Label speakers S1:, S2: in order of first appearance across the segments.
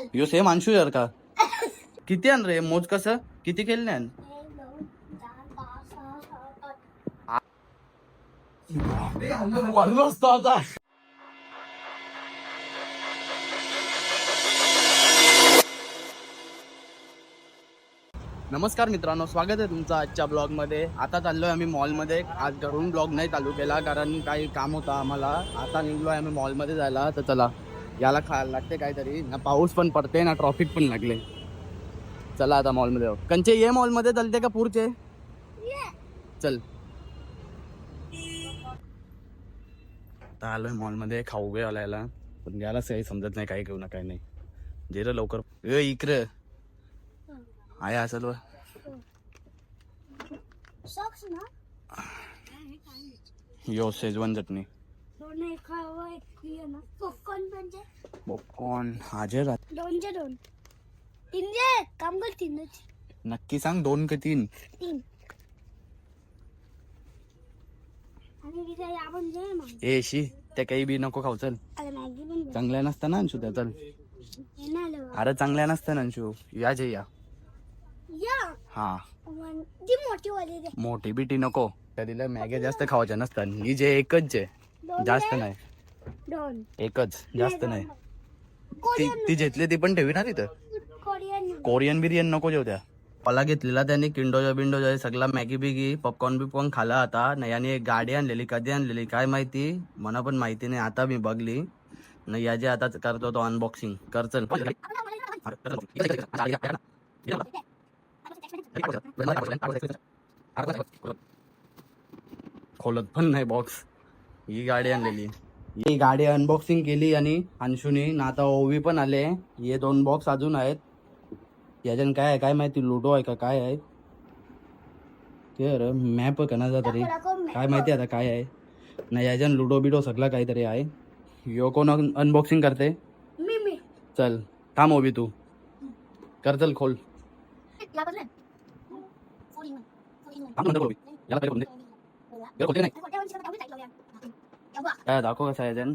S1: यो same Anshu यार का? किती आण रे? मोज कसं? किती केलं नाही नमस्कार मित्रांनो स्वागत आहे तुमचं आजच्या ब्लॉगमध्ये. आता चाललोय आम्ही मॉलमध्ये. आज घरून ब्लॉग नाही चालू केला कारण काही काम होतं आम्हाला. आता निघलोय आम्ही मॉलमध्ये जायला. तर चला. याला खायला लागते काहीतरी. ना पाऊस पण पडते ना ट्रॉफिक पण लागले. चला आता मॉलमध्ये जाऊ. कंचे ये मॉलमध्ये चालते का पुरचे चल. आता आलोय मॉलमध्ये खाऊ गे आलायला. पण यालाच काही समजत नाही काही घेऊ ना काही नाही. जे रे लवकर. ए इकडे. आहे असेल व. यो शेजवान चटणी.
S2: दोन एक खावं एक पिय ना. पॉपकॉर्न म्हणजे? दोनचे दोन तीनचे काम कर तीनच.
S1: नक्की सांग दोन का तीन?
S2: तीन. आणि तिथे आपण जे मग.
S1: ए शी ते काही बी नको खाऊ चल.
S2: अरे मॅगी पण बघ.
S1: चांगल्या नसतं ना अंशू त्या चल.
S2: हे आलं.
S1: अरे चांगल्या नसतं ना अंशू. या जे या.
S2: या?
S1: हा.
S2: वन- ती मोठी वाली दे.
S1: मोठी बिटी नको. त्या दिल्या मॅग्या जास्त खावायच्या नसतात. ही जे एकच जे. जास्त. नाही.
S2: दोन.
S1: एकच जास्त नाही. ती
S2: कोरियन.
S1: ती घेतली ती पण ठेवी ना तिथं.
S2: कोरियन.
S1: कोरियन बिर्याणी नको जेव त्या. मला घेतलेला त्याने किंडोजा बिंडोजा सगळा मॅगी बिगी पॉपकॉर्न बिपकॉर्न खाला आता. नाही आणि एक गाडी आणलेली कधी आणलेली काय माहिती? मला पण माहिती नाही आता मी बघली. नाही याची आता करतो तो अनबॉक्सिंग कर चल. खोलत पण नाही बॉक्स ही गाडी आणलेली. ही गाडी अनबॉक्सिंग केली आणि अंशुनी ना आता ओवी पण आले. हे दोन बॉक्स अजून आहेत. याच्यान काय आहे काय माहिती? लुडो आहे का काय आहे? ते अरे मॅप कणाचा तरी. काय माहिती आता काय आहे. नाही याच्यान लुडो बिडो सगळा काहीतरी आहे. यो कोण अनबॉक्सिंग करते.
S2: मी मी.
S1: चल थांब ओवी तू. कर चल खोल. याला खोलते नाही काय दाखव कसं आहे याच्यान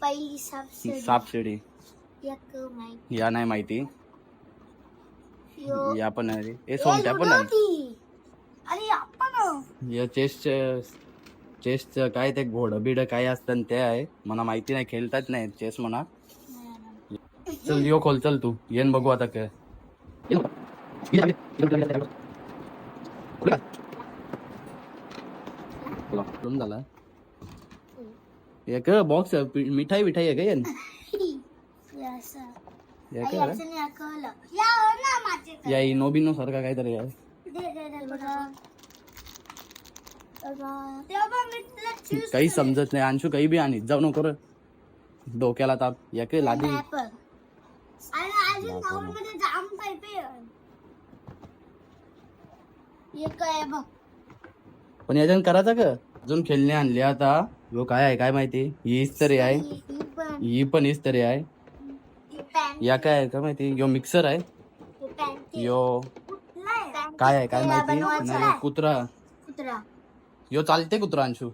S2: पहिली साप
S1: ही साप शिडी
S2: एक माहिती
S1: या नाही माहिती
S2: यो
S1: या पण आहे हे सोमट्या पण आहे
S2: अरे आपण
S1: या चेसचं चेसचं काय ते घोडं बिड काय असतं ते आहे मला माहिती नाही खेळतात नाही चेस म्हणा चल यो खोल चल तू येन बघू आता काय झाला एक बॉक्स मिठाई मिठाई आहे का येन?
S2: या हो. ना माझे
S1: या इनोबिनो सारखा काहीतरी आहे. काही समजत नाही अंशू काही बी आणि. जाऊ नको रे. डोक्याला ताप. या काय लादी. पण याच्यानं करायचं का? अजून खेळणे आणले आता. यो काय आहे काय माहिती? ही इस्त्री आहे.
S2: ही पण.
S1: इस्त्री आहे. या काय आहे का माहिती? यो मिक्सर आहे. यो काय आहे काय माहिती? नाही कुत्रा.
S2: कुत्रा.
S1: यो चालते कुत्रा अंशू.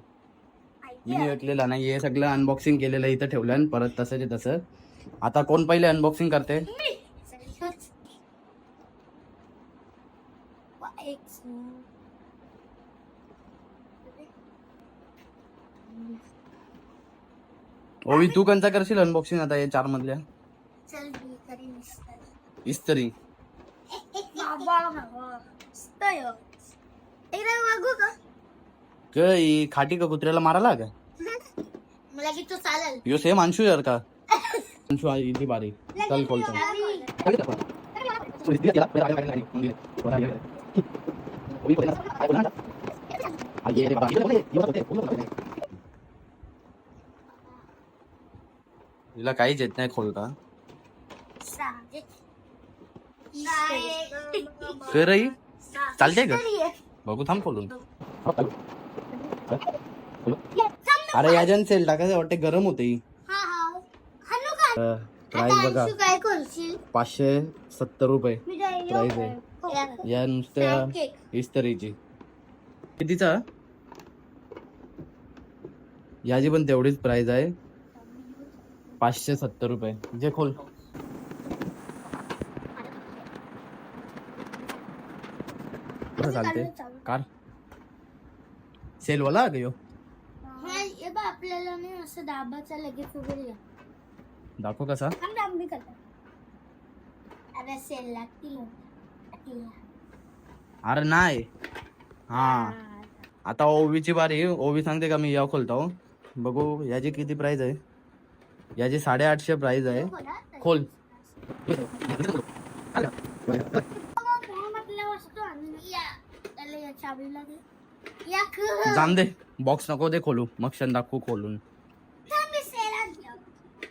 S1: हिने ऐकलेला नाही हे सगळं अनबॉक्सिंग केलेलं इथं ठेवलं आणि परत तसंच तसं. आता कोण पहिले अनबॉक्सिंग करते
S2: एक
S1: ओवी तू कंचा करशील अनबॉक्सिंग आता या चार मधल्या?
S2: चल मी करीन इस्तर.
S1: इस्त्री.
S2: बाबा. एकदा का?
S1: ही खाटी का कुत्र्याला मारायला का?
S2: मला की तू चालेल.
S1: यो सेम अंशू यार का? अंशू इथे बारीक चल खोल चल तुला काहीच येत नाही खोलता. का चालते का? बघू थांब खोलून. अरे याजन सेल टाकायचं वाटते गरम होते प्राइस बघा. पाचशे सत्तर रुपये. प्राइस आहे. या नुसत्या इस्तरीची. कितीचा? याची पण तेवढीच प्राइस आहे. पाचशे सत्तर रुपये. जे खोल. चालते कार.
S2: सेल वाला यो. आपल्याला नाही असं दाबाचा लगेच
S1: दाखव कसा.
S2: अरे
S1: अरे नाही. हा. आता ओवीची बारी. ओवी सांगते का मी या खोलतो हो. बघू याची किती प्राइस आहे? याची साडेआठशे प्राइस आहे. खोल.
S2: या या या
S1: जाम दे. बॉक्स नको दे खोलू. मग क्षण दाखवू खोलून.
S2: सेल.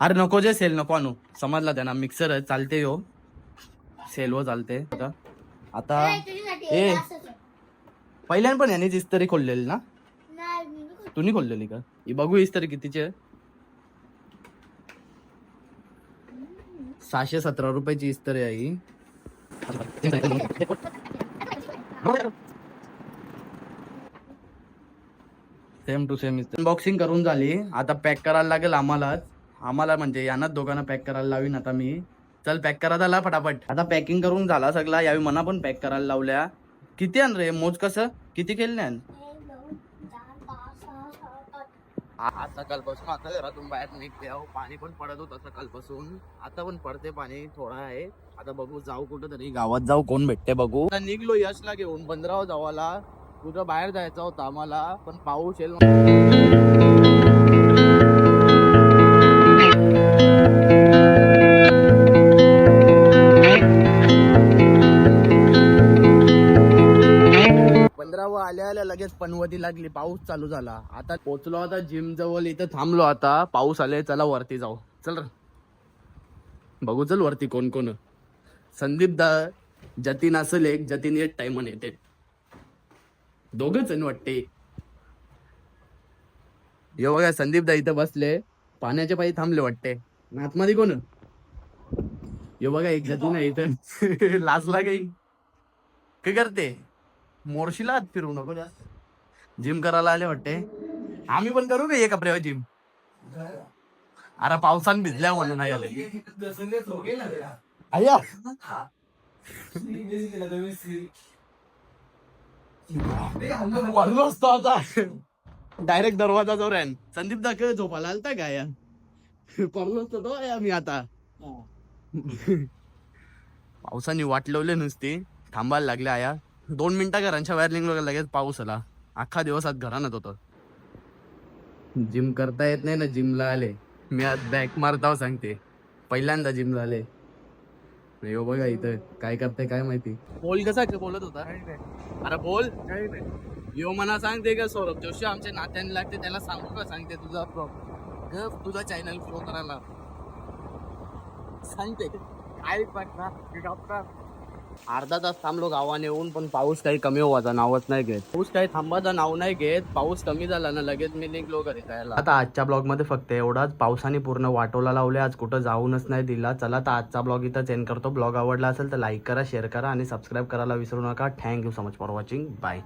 S1: अरे नको जे सेल नको आणू. समजला त्यांना. मिक्सर आहे. चालते हो सेलवर चालते. आता. आता
S2: हे
S1: ए. पहिल्यान पण याने इस्त्री खोललेली ना?
S2: नाही मी नाही
S1: तू नाही खोललेली का? ही बघू इस्त्री कितीची आहे. सहाशे सतरा रुपयाची इस्त्री आहे ही सेम टू सेम अनबॉक्सिंग करून झाली. आता पॅक करायला लागेल आम्हालाच. आम्हाला म्हणजे यांनाच दोघांना पॅक करायला लावीन आता मी. चल पॅक करा झाला फटाफट. आता पॅकिंग करून झाला सगळा. यावेळी मना पण पॅक करायला लावल्या. किती आण रे? मोज कसं? किती केलं नाही
S2: एक, दोन, चार, पाच, सहा, सात, आठ.
S1: आज सकाळपासून आता घरातून बाहेर निघते आहो पाणी पण पडत होतं सकाळपासून आता पण पडते पाणी थोडा आहे. आता बघू जाऊ कुठं तरी गावात जाऊ कोण भेटते बघू. आता निघलो यशला घेऊन पंधराव जावाला. कुठं बाहेर जायचं होतं आम्हाला पण पाऊस येईल पनवती लागली पाऊस चालू झाला. आता पोचलो आता जिम जवळ इथं थांबलो आता. पाऊस आले चला वरती जाऊ. चल बघू चल वरती कोण कोण. संदीप दा जतीन असेल एक जतीन एक टाइमन येते. दोघच वाटते. यो बघा संदीप दा इथं बसले. पाण्याच्या पायी थांबले वाटते. आणि आतमध्ये कोण? यो बघा एक जतीन आहे इथं. लाजला काही. काय करते? मोर्शीला हात फिरू नको जास्त. जिम करायला आले वाटते. आम्ही पण करू का एक कपड्यावर जिम. अरे पावसान भिजल्या म्हणून नाही आले. अय्या. असतो आता. डायरेक्ट दरवाजा जोर आहे संदीप दाखव झोपायला आलता काय या? पडलो असतो तो आम्ही आता. पावसाने वाट लावले नुसती. थांबायला लागले आया. दोन मिनिटं घरांच्या वायरलिंग लगेच पाऊस आला? अख्खा दिवस आज घरानच होतो. जिम करता येत नाही ना जिमला आले. मी आज बॅक मारताव सांगते. पहिल्यांदा जिमला आले यो बघा इथं काय करते काय माहिती? बोल कसा बोलत होता. अरे बोल. यो मना सांगते का सौरभ जोशी आमच्या नात्याने लागते त्याला सांगू का सांगते तुझा प्रॉब्लेम तुझा चॅनल फ्लो करायला. सांगते. काय डॉक्टर अर्धा तास थांबलो गावाने येऊन पण पाऊस काही कमी होवाचा नावच नाही घेत. पाऊस काही थांबायचं नाव नाही घेत. पाऊस कमी झाला ना लगेच मी निघलो घरी जायला. आता आजच्या ब्लॉगमध्ये फक्त एवढाच. पावसाने पूर्ण वाटोला लावले. आज कुठं जाऊनच नाही दिला. चला तर आजचा ब्लॉग इथं चेंज करतो. ब्लॉग आवडला असेल तर लाईक करा शेअर करा आणि सबस्क्राईब करायला विसरू नका. Thank you so much for watching bye